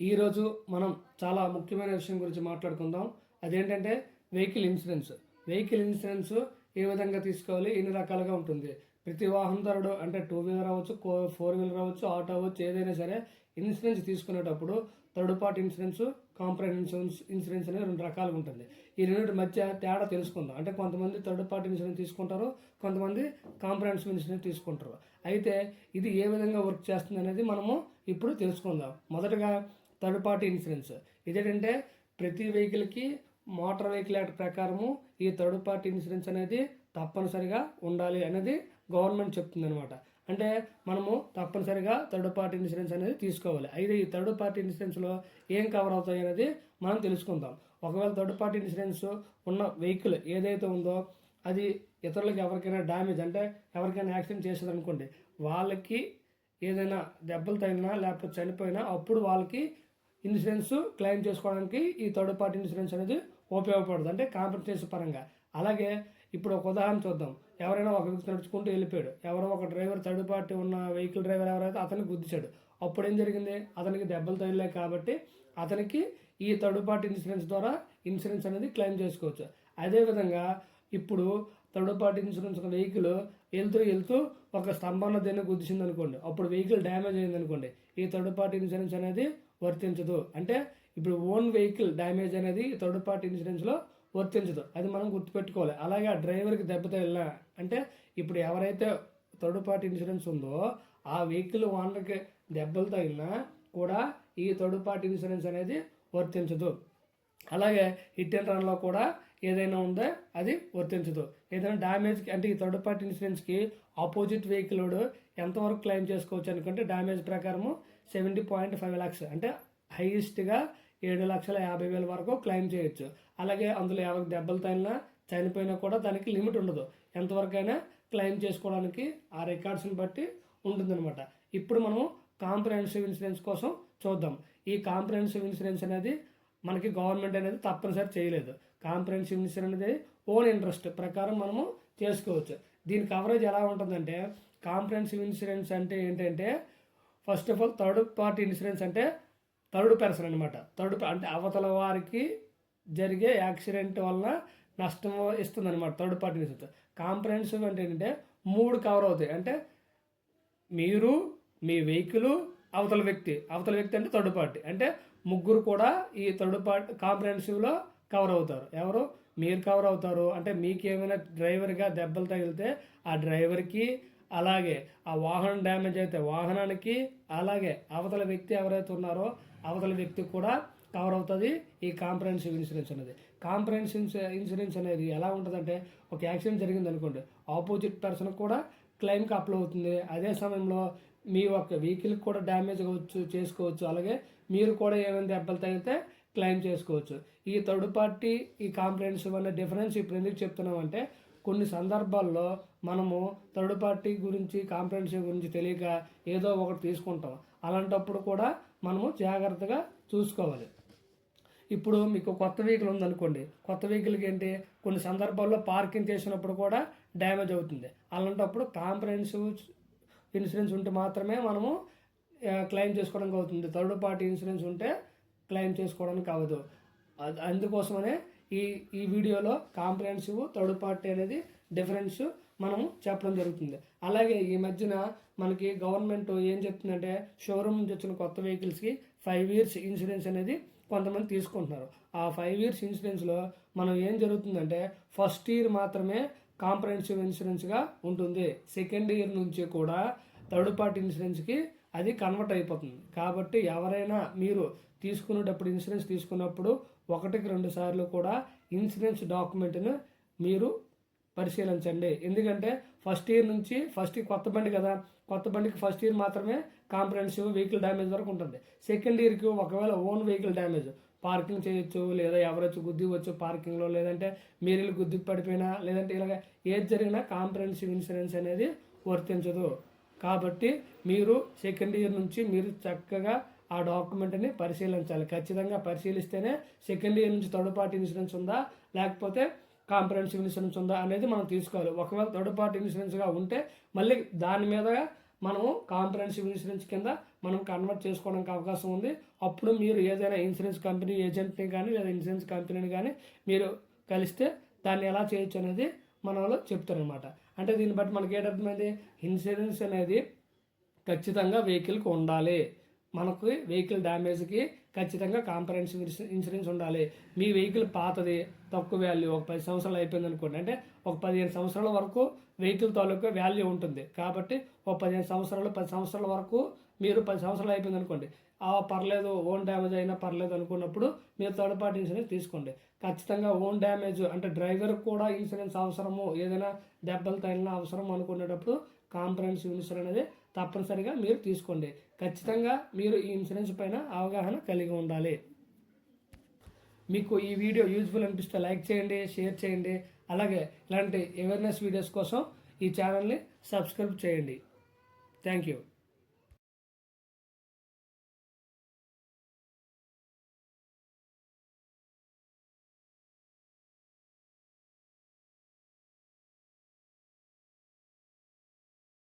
ఈరోజు మనం చాలా ముఖ్యమైన విషయం గురించి మాట్లాడుకుందాం. అదేంటంటే వెహికల్ ఇన్సూరెన్స్. వెహికల్ ఇన్సూరెన్స్ ఏ విధంగా తీసుకోవాలి? ఎన్ని రకాలుగా ఉంటుంది? ప్రతి వాహనదారుడు అంటే టూ వీలర్ అవ్వచ్చు ఫోర్ వీలర్ అవ్వచ్చు ఆటో అవ్వచ్చు ఏదైనా సరే ఇన్సూరెన్స్ తీసుకునేటప్పుడు third party insurance comprehensive insurance insurance అనేది రెండు రకాలుగా ఉంటుంది. ఈ రెండింటి మధ్య తేడా తెలుసుకుందాం. అంటే కొంతమంది థర్డ్ పార్టీ ఇన్సూరెన్స్ తీసుకుంటారు కొంతమంది కాంప్రహెన్సివ్ ఇన్సూరెన్స్ తీసుకుంటారు. అయితే ఇది ఏ విధంగా వర్క్ చేస్తుంది అనేది మనము ఇప్పుడు తెలుసుకుందాం. మొదటగా థర్డ్ పార్టీ ఇన్సూరెన్స్ ఇదేంటంటే ప్రతి వెహికల్కి మోటార్ వెహికల్ యాక్ట్ ప్రకారము ఈ థర్డ్ పార్టీ ఇన్సూరెన్స్ అనేది తప్పనిసరిగా ఉండాలి అనేది గవర్నమెంట్ చెప్తుంది అనమాట అంటే మనము తప్పనిసరిగా థర్డ్ పార్టీ ఇన్సూరెన్స్ అనేది తీసుకోవాలి. అయితే ఈ థర్డ్ పార్టీ ఇన్సూరెన్స్లో ఏం కవర్ అవుతాయి అనేది మనం తెలుసుకుందాం. ఒకవేళ థర్డ్ పార్టీ ఇన్సూరెన్స్ ఉన్న వెహికల్ ఏదైతే ఉందో అది ఇతరులకు ఎవరికైనా డ్యామేజ్ అంటే ఎవరికైనా యాక్సిడెంట్ చేసేది అనుకోండి వాళ్ళకి ఏదైనా దెబ్బలు తగిలినా లేకపోతే చనిపోయినా అప్పుడు వాళ్ళకి ఇన్సూరెన్స్ క్లెయిమ్ చేసుకోవడానికి ఈ థర్డ్ పార్టీ ఇన్సూరెన్స్ అనేది ఉపయోగపడుతుంది అంటే కాంపెన్సేషన్ పరంగా. అలాగే ఇప్పుడు ఒక ఉదాహరణ చూద్దాం. ఎవరైనా ఒక వ్యక్తి నడుచుకుంటూ వెళ్ళిపోయాడు. ఎవరో ఒక డ్రైవర్ థర్డ్ పార్టీ ఉన్న వెహికల్ డ్రైవర్ ఎవరైతే అతనికి గుద్దిచాడు. అప్పుడు ఏం జరిగింది? అతనికి దెబ్బలు తగిలాయి కాబట్టి అతనికి ఈ థర్డ్ పార్టీ ఇన్సూరెన్స్ ద్వారా ఇన్సూరెన్స్ అనేది క్లెయిమ్ చేసుకోవచ్చు. అదేవిధంగా ఇప్పుడు థర్డ్ పార్టీ ఇన్సూరెన్స్ ఒక వెహికల్ వెళ్తూ వెళ్తూ ఒక స్తంభాన్ని దేన్ని గుద్దిసింది అనుకోండి అప్పుడు వెహికల్ డ్యామేజ్ అయింది అనుకోండి ఈ థర్డ్ పార్టీ ఇన్సూరెన్స్ అనేది వర్తించదు. అంటే ఇప్పుడు ఓన్ వెహికల్ డ్యామేజ్ అనేది థర్డ్ పార్టీ ఇన్సూరెన్స్లో వర్తించదు. అది మనం గుర్తుపెట్టుకోవాలి. అలాగే ఆ డ్రైవర్కి దెబ్బ తగిలినా అంటే ఇప్పుడు ఎవరైతే థర్డ్ పార్టీ ఇన్సూరెన్స్ ఉందో ఆ వెహికల్ ఓనర్కి దెబ్బలు తగిలినా కూడా ఈ థర్డ్ పార్టీ ఇన్సూరెన్స్ అనేది వర్తించదు. అలాగే హిట్ అండ్ రన్లో కూడా ఏదైనా ఉందో అది వర్తించదు. ఏదైనా డ్యామేజ్కి అంటే ఈ థర్డ్ పార్టీ ఇన్సూరెన్స్కి ఆపోజిట్ వెహికల్ ఎంతవరకు క్లెయిమ్ చేసుకోవచ్చు అనుకుంటే డ్యామేజ్ ప్రకారము సెవెంటీ పాయింట్ ఫైవ్ ల్యాక్స్ అంటే హైయెస్ట్గా ఏడు లక్షల యాభై వేల వరకు క్లెయిమ్ చేయొచ్చు. అలాగే అందులో ఎవరికి దెబ్బలు తగిలినా చనిపోయినా కూడా దానికి లిమిట్ ఉండదు. ఎంతవరకైనా క్లెయిమ్ చేసుకోవడానికి ఆ రికార్డ్స్ని బట్టి ఉంటుందన్నమాట. ఇప్పుడు మనం కాంప్రహెన్సివ్ ఇన్సూరెన్స్ కోసం చూద్దాం. ఈ కాంప్రహెన్సివ్ ఇన్సూరెన్స్ అనేది మనకి గవర్నమెంట్ అనేది తప్పనిసరి చేయలేదు. కాంప్రహెన్సివ్ ఇన్సూరెన్స్ అనేది ఓన్ ఇంట్రెస్ట్ ప్రకారం మనము చేసుకోవచ్చు. దీని కవరేజ్ ఎలా ఉంటుందంటే కాంప్రహెన్సివ్ ఇన్సూరెన్స్ అంటే ఏంటంటే first of all third party insurance అంటే థర్డ్ పర్సన్ అనమాట థర్డ్ అంటే అవతల వారికి జరిగే యాక్సిడెంట్ వలన నష్టం ఇస్తుంది అనమాట థర్డ్ పార్టీ ఇన్సూరెన్స్ కాంప్రహెన్సివ్ అంటే ఏంటంటే మూడు కవర్ అవుతాయి. అంటే మీరు మీ వెహికల్ అవతల వ్యక్తి. అవతల వ్యక్తి అంటే థర్డ్ పార్టీ. అంటే ముగ్గురు కూడా ఈ థర్డ్ పార్టీ కాంప్రహెన్సివ్లో కవర్ అవుతారు. ఎవరు? మీరు కవర్ అవుతారు. అంటే మీకేమైనా డ్రైవర్గా దెబ్బలు తగిలితే ఆ డ్రైవర్కి అలాగే ఆ వాహనం డ్యామేజ్ అయితే వాహనానికి అలాగే అవతల వ్యక్తి ఎవరైతే ఉన్నారో అవతల వ్యక్తికి కూడా కవర్ అవుతుంది. ఈ కాంప్రహెన్సివ్ ఇన్సూరెన్స్ అనేది. కాంప్రహెన్సివ్ ఇన్సూరెన్స్ అనేది ఎలా ఉంటుందంటే ఒక యాక్సిడెంట్ జరిగింది అనుకోండి ఆపోజిట్ పర్సన్ కూడా క్లెయిమ్కి అప్లై అవుతుంది. అదే సమయంలో మీ యొక్క వెహికల్కి కూడా డ్యామేజ్ అవ్వచ్చు చేసుకోవచ్చు. అలాగే మీరు కూడా ఏమైనా దెబ్బలు తగిలితే క్లెయిమ్ చేసుకోవచ్చు. ఈ థర్డ్ పార్టీ ఈ కాంప్రహెన్సివ్ అనే డిఫరెన్స్ ఇప్పుడు ఎందుకు చెప్తున్నామంటే కొన్ని సందర్భాల్లో మనము థర్డ్ పార్టీ గురించి కాంపిటెన్సీ గురించి తెలియక ఏదో ఒకటి తీసుకుంటాం. అలాంటప్పుడు కూడా మనము జాగ్రత్తగా చూసుకోవాలి. ఇప్పుడు మీకు కొత్త వెహికల్ ఉందనుకోండి. కొత్త వెహికల్కి ఏంటి? కొన్ని సందర్భాల్లో పార్కింగ్ చేసినప్పుడు కూడా డ్యామేజ్ అవుతుంది. అలాంటప్పుడు కాంప్రహెన్సివ్ ఇన్సూరెన్స్ ఉంటే మాత్రమే మనము క్లెయిమ్ చేసుకోవడానికి అవుతుంది. థర్డ్ పార్టీ ఇన్సూరెన్స్ ఉంటే క్లెయిమ్ చేసుకోవడానికి అవ్వదు అందుకోసమనే ఈ ఈ వీడియోలో కాంప్రహెన్సివ్ థర్డ్ పార్టీ అనేది డిఫరెన్స్ మనము చెప్పడం జరుగుతుంది. అలాగే ఈ మధ్యన మనకి గవర్నమెంట్ ఏం చెప్తుందంటే షోరూమ్ నుంచి వచ్చిన కొత్త వెహికల్స్కి ఫైవ్ ఇయర్స్ ఇన్సూరెన్స్ అనేది కొంతమంది తీసుకుంటున్నారు. ఆ ఫైవ్ ఇయర్స్ ఇన్సూరెన్స్లో మనం ఏం జరుగుతుందంటే ఫస్ట్ ఇయర్ మాత్రమే కాంప్రహెన్సివ్ ఇన్సూరెన్స్గా ఉంటుంది. సెకండ్ ఇయర్ నుంచి కూడా థర్డ్ పార్టీ ఇన్సూరెన్స్కి అది కన్వర్ట్ అయిపోతుంది. కాబట్టి ఎవరైనా మీరు తీసుకునేటప్పుడు ఇన్సూరెన్స్ తీసుకున్నప్పుడు ఒకటికి రెండు సార్లు కూడా ఇన్సూరెన్స్ డాక్యుమెంట్ను మీరు పరిశీలించండి. ఎందుకంటే ఫస్ట్ ఇయర్ నుంచి ఫస్ట్ కొత్త బండి కదా. కొత్త బండికి ఫస్ట్ ఇయర్ మాత్రమే కాంప్రహెన్సివ్ వెహికల్ డ్యామేజ్ వరకు ఉంటుంది. సెకండ్ ఇయర్కి ఒకవేళ ఓన్ వెహికల్ డ్యామేజ్ పార్కింగ్ చేయొచ్చు లేదా ఎవరొచ్చు గుద్దివచ్చు పార్కింగ్లో లేదంటే మీరు వెళ్ళి గుద్ది పడిపోయినా లేదంటే ఇలాగ ఏది జరిగినా కాంప్రహెన్సివ్ ఇన్సూరెన్స్ అనేది వర్తించదు. కాబట్టి మీరు సెకండ్ ఇయర్ నుంచి మీరు చక్కగా ఆ డాక్యుమెంట్ని పరిశీలించాలి. ఖచ్చితంగా పరిశీలిస్తేనే సెకండ్ ఇయర్ నుంచి థర్డ్ పార్టీ ఇన్సూరెన్స్ ఉందా? లేకపోతే కాంప్రహెన్సివ్ ఇన్సూరెన్స్ ఉందా అనేది మనం తీసుకోవాలి. ఒకవేళ థర్డ్ పార్టీ ఇన్సూరెన్స్గా ఉంటే మళ్ళీ దాని మీద మనము కాంప్రహెన్సివ్ ఇన్సూరెన్స్ కింద మనం కన్వర్ట్ చేసుకోవడానికి అవకాశం ఉంది. అప్పుడు మీరు ఏదైనా ఇన్సూరెన్స్ కంపెనీ ఏజెంట్ని కానీ లేదా ఇన్సూరెన్స్ కంపెనీని కానీ మీరు కలిస్తే దాన్ని ఎలా చేయొచ్చు అనేది మన వాళ్ళు చెప్తారనమాట అంటే దీన్ని బట్టి మనకి ఏంటర్థమైంది? ఇన్సూరెన్స్ అనేది ఖచ్చితంగా వెహికల్కి ఉండాలి. మనకు వెహికల్ డ్యామేజ్కి ఖచ్చితంగా కాంపరెన్సివ్ ఇన్సూరెన్స్ ఉండాలి. మీ వెహికల్ పాతది తక్కువ వాల్యూ ఒక పది సంవత్సరాలు అయిపోయింది అనుకోండి. అంటే ఒక పదిహేను సంవత్సరాల వరకు వెహికల్ తాలూకా వాల్యూ ఉంటుంది. కాబట్టి ఒక పదిహేను సంవత్సరాలు పది సంవత్సరాల వరకు మీరు పది సంవత్సరాలు అయిపోయింది అనుకోండి. ఆ పర్లేదు ఓన్ డ్యామేజ్ అయినా పర్లేదు అనుకున్నప్పుడు మీరు థర్డ్ పార్టీ ఇన్సూరెన్స్ తీసుకోండి. ఖచ్చితంగా ఓన్ డ్యామేజ్ అంటే డ్రైవర్ కూడా ఇన్సూరెన్స్ అవసరము ఏదైనా దెబ్బలు తగిలిన అవసరం అనుకునేటప్పుడు కాంప్రహెన్సివ్ ఇన్సూరెన్స్ అనేది తప్పనిసరిగా మీరు తీసుకోండి. ఖచ్చితంగా మీరు ఈ ఇన్సూరెన్స్ పైన అవగాహన కలిగి ఉండాలి. మీకు ఈ వీడియో యూజ్ఫుల్ అనిపిస్తే లైక్ చేయండి షేర్ చేయండి. అలాగే ఇలాంటి అవేర్నెస్ వీడియోస్ కోసం ఈ ఛానల్ని సబ్స్క్రైబ్ చేయండి. Thank you.